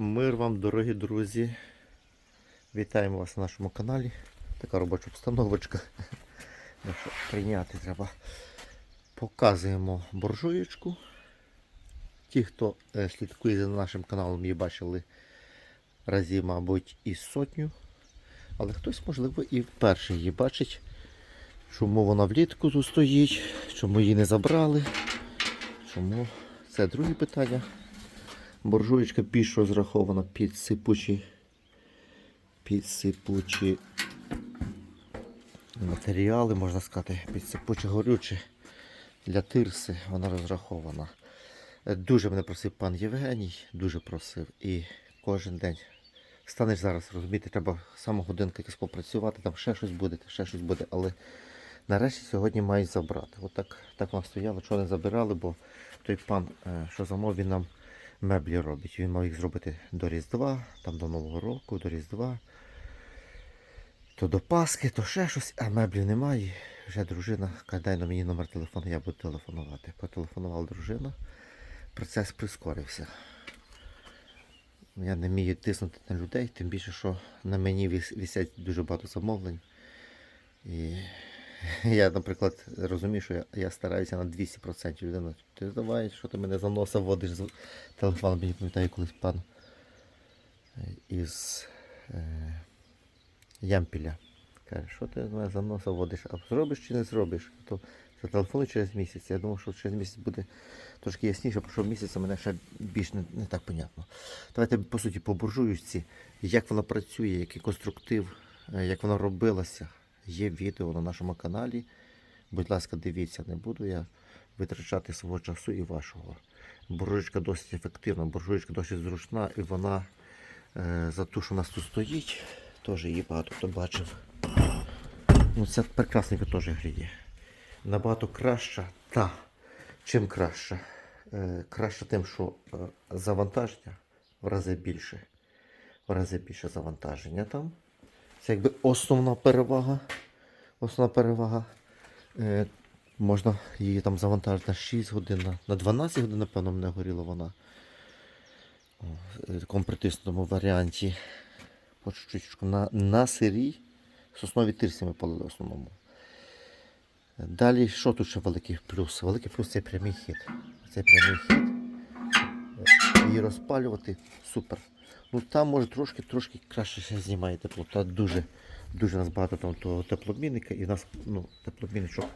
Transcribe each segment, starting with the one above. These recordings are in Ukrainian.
Мир вам, дорогі друзі. Вітаємо вас на нашому каналі. Така робоча обстановочка. Ну Прийняти треба. Показуємо буржуєчку. Ті, хто е, слідкує за нашим каналом, її бачили разів, мабуть, і сотню. Але хтось, можливо, і вперше її бачить. Чому вона влітку тут стоїть, чому її не забрали. Чому? Це друге питання. Буржуєчка більш розрахована під сипучі, під сипучі матеріали, можна сказати, під сипучі горючі для тирси вона розрахована. Дуже мене просив пан Євгеній, дуже просив. І кожен день станеш зараз, розумієте, треба саме годинка якось попрацювати, там ще щось буде, ще щось буде. Але нарешті сьогодні мають забрати. От так, так вона стояла, що не забирали, бо той пан, е, що замов, він нам меблі робить. Він мав їх зробити до Різдва, там до Нового року, до Різдва. То до Пасхи, то ще щось, а меблів немає. Вже дружина каже, дай на мені номер телефону, я буду телефонувати. Потелефонувала дружина. Процес прискорився. Я не вмію тиснути на людей, тим більше, що на мені висять дуже багато замовлень. І я, наприклад, розумію, що я, я стараюся на 200% людина. Ти давай, що ти мене за носа водиш з телефоном, мені пам'ятаю колись пан е, із е, Ямпіля. Каже, що ти мене за носа водиш, а зробиш чи не зробиш? То зателефонуй через місяць. Я думав, що через місяць буде трошки ясніше, пройшов місяць, а мене ще більш не, не так понятно. Давайте по суті по буржуючці, як вона працює, який конструктив, е, як вона робилася. Є відео на нашому каналі. Будь ласка, дивіться, не буду я витрачати свого часу і вашого. Буржуєчка досить ефективна, буржуєчка досить зручна і вона е, за те, що у нас тут стоїть, теж її багато хто бачив. Ну, ця прекрасненько теж гріє. Набагато краща та. Чим краща? Е, краща тим, що е, завантаження в рази більше. В рази більше завантаження там. Це якби основна перевага. Основна перевага. Е, можна її там завантажити на 6 годин, на- на 12 годин, напевно, мене горіла вона. В такому притиснутому варіанті. По чуть-чуть на, на сирій соснові тирси ми палили в основному. Далі, що тут ще великий плюс? Великий плюс це прямий хід. Це прямий хід. Е, Її розпалювати супер. Ну там може трошки трошки краще ще знімає тепло. Та дуже, дуже нас багато там того теплообмінника і в нас ну, теплообмінничок.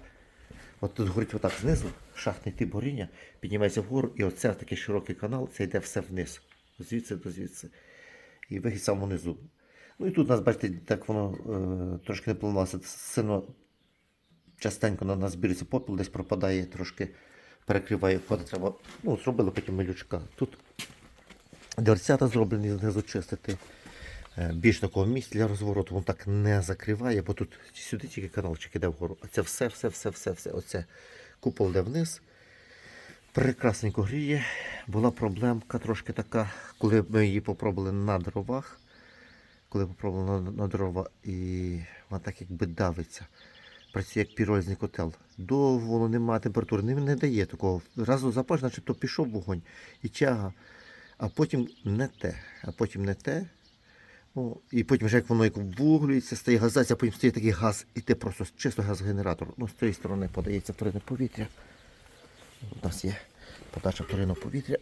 От тут горить отак знизу, шахтний тип горіння, піднімається вгору, і оце такий широкий канал, це йде все вниз. Звідси до звідси. І вихід самого низу. Ну і тут у нас, бачите, так воно е, трошки не планувалося. Сильно частенько на нас збіриться попіл, десь пропадає, трошки перекриває входи. Треба. Ну, зробили потім милючка. Тут дверцята зроблені знизу чистити. Е, Більш такого місця для розвороту воно так не закриває, бо тут сюди тільки каналчик іде вгору. А це все, все, все, все, все. Оце купол йде вниз. Прекрасненько гріє. Була проблемка трошки така, коли ми її попробували на дровах. Коли попробували на, на дрова, і вона так якби давиться. Працює як пірольний котел. Довго воно немає температури, не, не дає такого. Разу запаш, начебто пішов вогонь і тяга, а потім не те. А потім не те. Ну, і потім вже як воно як вуглюється, стає газація, а потім стає такий газ, і ти просто чисто газгенератор. Ну, з цієї сторони подається вторинне повітря. У нас є подача вторинного повітря.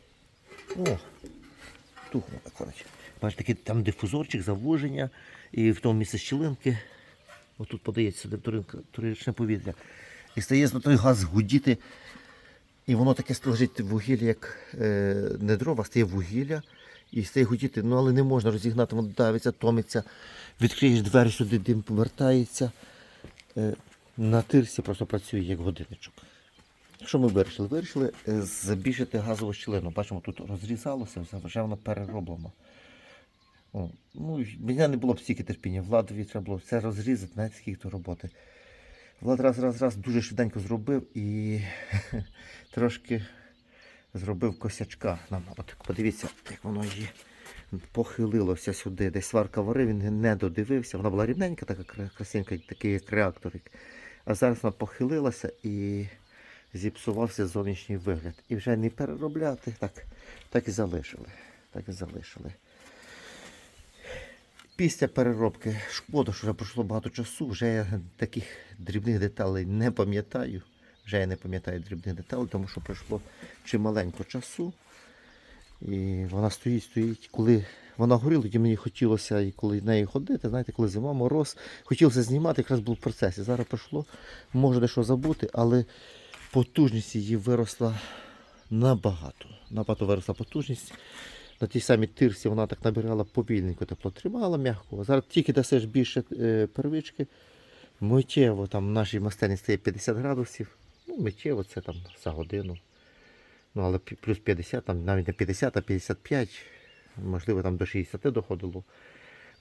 О, тухло виходить. Бачите, такий там дифузорчик, завоження, і в тому місці щілинки. Отут подається сюди вторичне повітря. І стає той газ гудіти. І воно таке лежить вугілля, як е, не дрова, стає вугілля і стає гудіти. Ну але не можна розігнати, воно давиться, томиться. Відкриєш двері сюди, дим повертається. Е, на тирсі просто працює як годинничок. Що ми вирішили? Вирішили е, збільшити газову щілину. Бачимо, тут розрізалося, вже воно перероблено. О, ну, мене не було б стільки терпіння. Владові треба було все розрізати, навіть скільки то роботи. Влад раз, раз, раз дуже швиденько зробив і трошки зробив косячка. Нам, от подивіться, як воно її похилилося сюди. Десь сварка варив, він не додивився. Вона була рівненька, така кра- красивенька, такий як реакторик. А зараз вона похилилася і зіпсувався зовнішній вигляд. І вже не переробляти, так, так і залишили. так і залишили. Після переробки шкода, що вже пройшло багато часу, вже я таких дрібних деталей не пам'ятаю. Вже я не пам'ятаю дрібних деталей, тому що пройшло чималенько часу. І вона стоїть, стоїть. Коли вона горіла, тоді мені хотілося і коли нею ходити, знаєте, коли зима, мороз, хотілося знімати, якраз був в процесі. Зараз пройшло, можу дещо забути, але потужність її виросла набагато. Набагато виросла потужність. На тій самій тирсі вона так набирала повільненько, тепло тримала м'яко. Зараз тільки дасиш більше е, первички, миттєво там в нашій мастельні стає 50 градусів. Ну, миттєво це там за годину. Ну, але плюс 50, там навіть не 50, а 55, можливо, там до 60 доходило.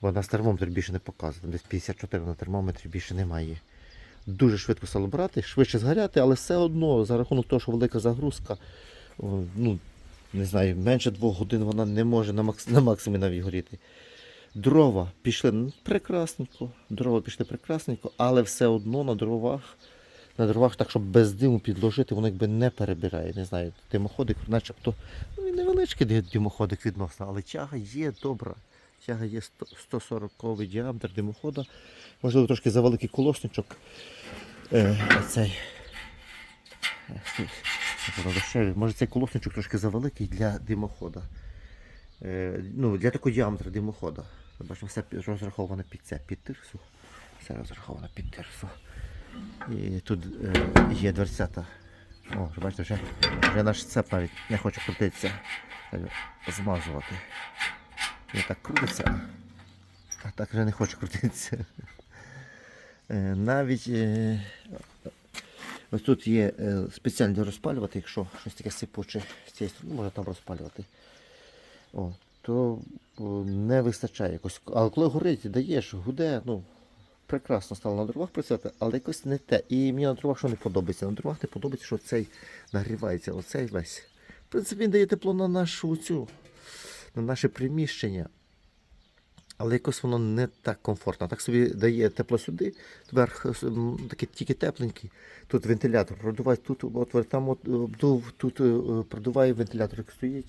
Бо нас термометр більше не показує. Десь 54 на термометрі більше немає. Дуже швидко стало брати, швидше згоряти, але все одно за рахунок того, що велика загрузка, ну, не знаю, менше двох годин вона не може на, макс... на максимумі навіть горіти. Дрова пішли ну, прекрасненько, дрова пішли прекрасненько, але все одно на дровах, на дровах, так щоб без диму підложити, воно якби не перебирає. Не знаю, димоходик, начебто, ну невеличкий димоходик відносно, але тяга є добра. Тяга є 100 140 діаметр димохода. Можливо, трошки за великий колосничок. Е, цей. Е, дешеві. Може цей колосничок трошки завеликий для димохода. Е, ну, для такого діаметра димохода. Бачимо, все розраховано під це, під тирсу. Все розраховано під тирсу. І тут е, є дверцята. О, бачите, вже, вже наш цеп навіть не хоче крутитися. Змазувати. Він так крутиться, а так вже не хоче крутитися. Е, Навіть е, ось тут є е, спеціально розпалювати, якщо щось таке сипуче з цієї сторони, можна там розпалювати. О, то не вистачає якось. Але коли горить, даєш, гуде, ну, прекрасно стало на дровах працювати, але якось не те. І мені на дровах що не подобається. На дровах не подобається, що цей нагрівається, оцей весь. В принципі, він дає тепло на нашу цю, на наше приміщення. Але якось воно не так комфортно. Так собі дає тепло сюди, верх такий тільки тепленький. Тут вентилятор продуває, тут отвор, там от, обдув, тут е, е, продуває вентилятор, як стоїть.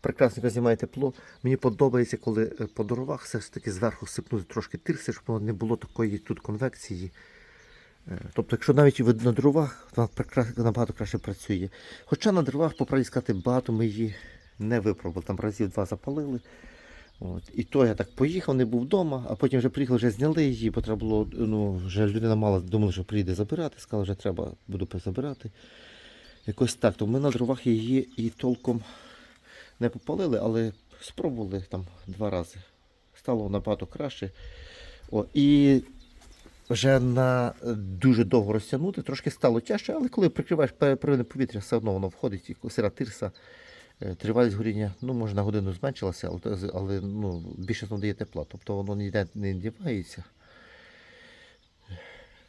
Прекрасно знімає тепло. Мені подобається, коли е, по дровах все ж таки зверху сипнути трошки тирси, щоб воно не було такої тут конвекції. Тобто, якщо навіть на дровах, вона набагато краще працює. Хоча на дровах, по правді сказати, багато ми її не випробували. Там разів два запалили. От. І то я так поїхав, не був вдома, а потім вже приїхав, вже зняли її, бо треба було, ну, вже людина мала, думала, що приїде забирати, сказала, що треба, буду забирати. Якось так. То ми на дровах її і толком не попалили, але спробували там два рази. Стало набагато краще. О, і вже на дуже довго розтягнути, трошки стало тяжче, але коли прикриваєш пе- первинне повітря, все одно воно входить, і сира тирса, тривалість горіння, ну, може на годину зменшилася, але, але ну, більше воно дає тепла, тобто воно ніде не дівається.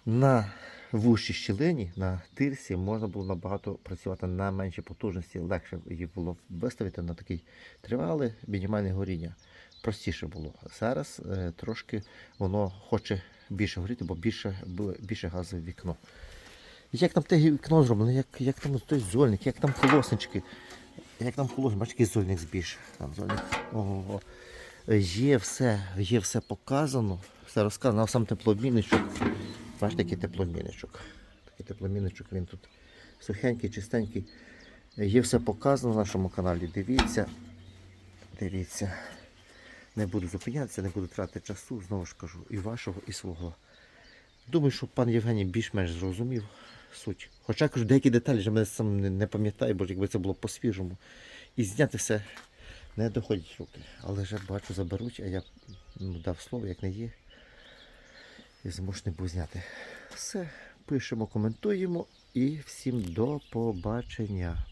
На вущій щілині, на тирсі можна було набагато працювати на меншій потужності, легше її було виставити на такий тривале мінімальне горіння. Простіше було. Зараз е, трошки воно хоче більше горіти, бо більше, більше газове вікно. Як там те вікно зроблено, як, як там той зольник, як там колоснички, як там колоснички, бачиш, який зольник збільш. Там зольник. Ого. Є все, є все показано, все розказано, а сам теплообмінничок. Бачите, який теплообмінничок. Такий теплообмінничок, він тут сухенький, чистенький. Є все показано на нашому каналі. Дивіться. Дивіться. Не буду зупинятися, не буду тратити часу, знову ж кажу, і вашого, і свого. Думаю, що пан Євгеній більш-менш зрозумів суть. Хоча кажу, деякі деталі вже мене сам не, не пам'ятаю, бо якби це було по-свіжому. І зняти все не доходять руки. Але вже бачу, заберуть, а я ну, дав слово, як не є. І змушений був зняти. Все, пишемо, коментуємо і всім до побачення.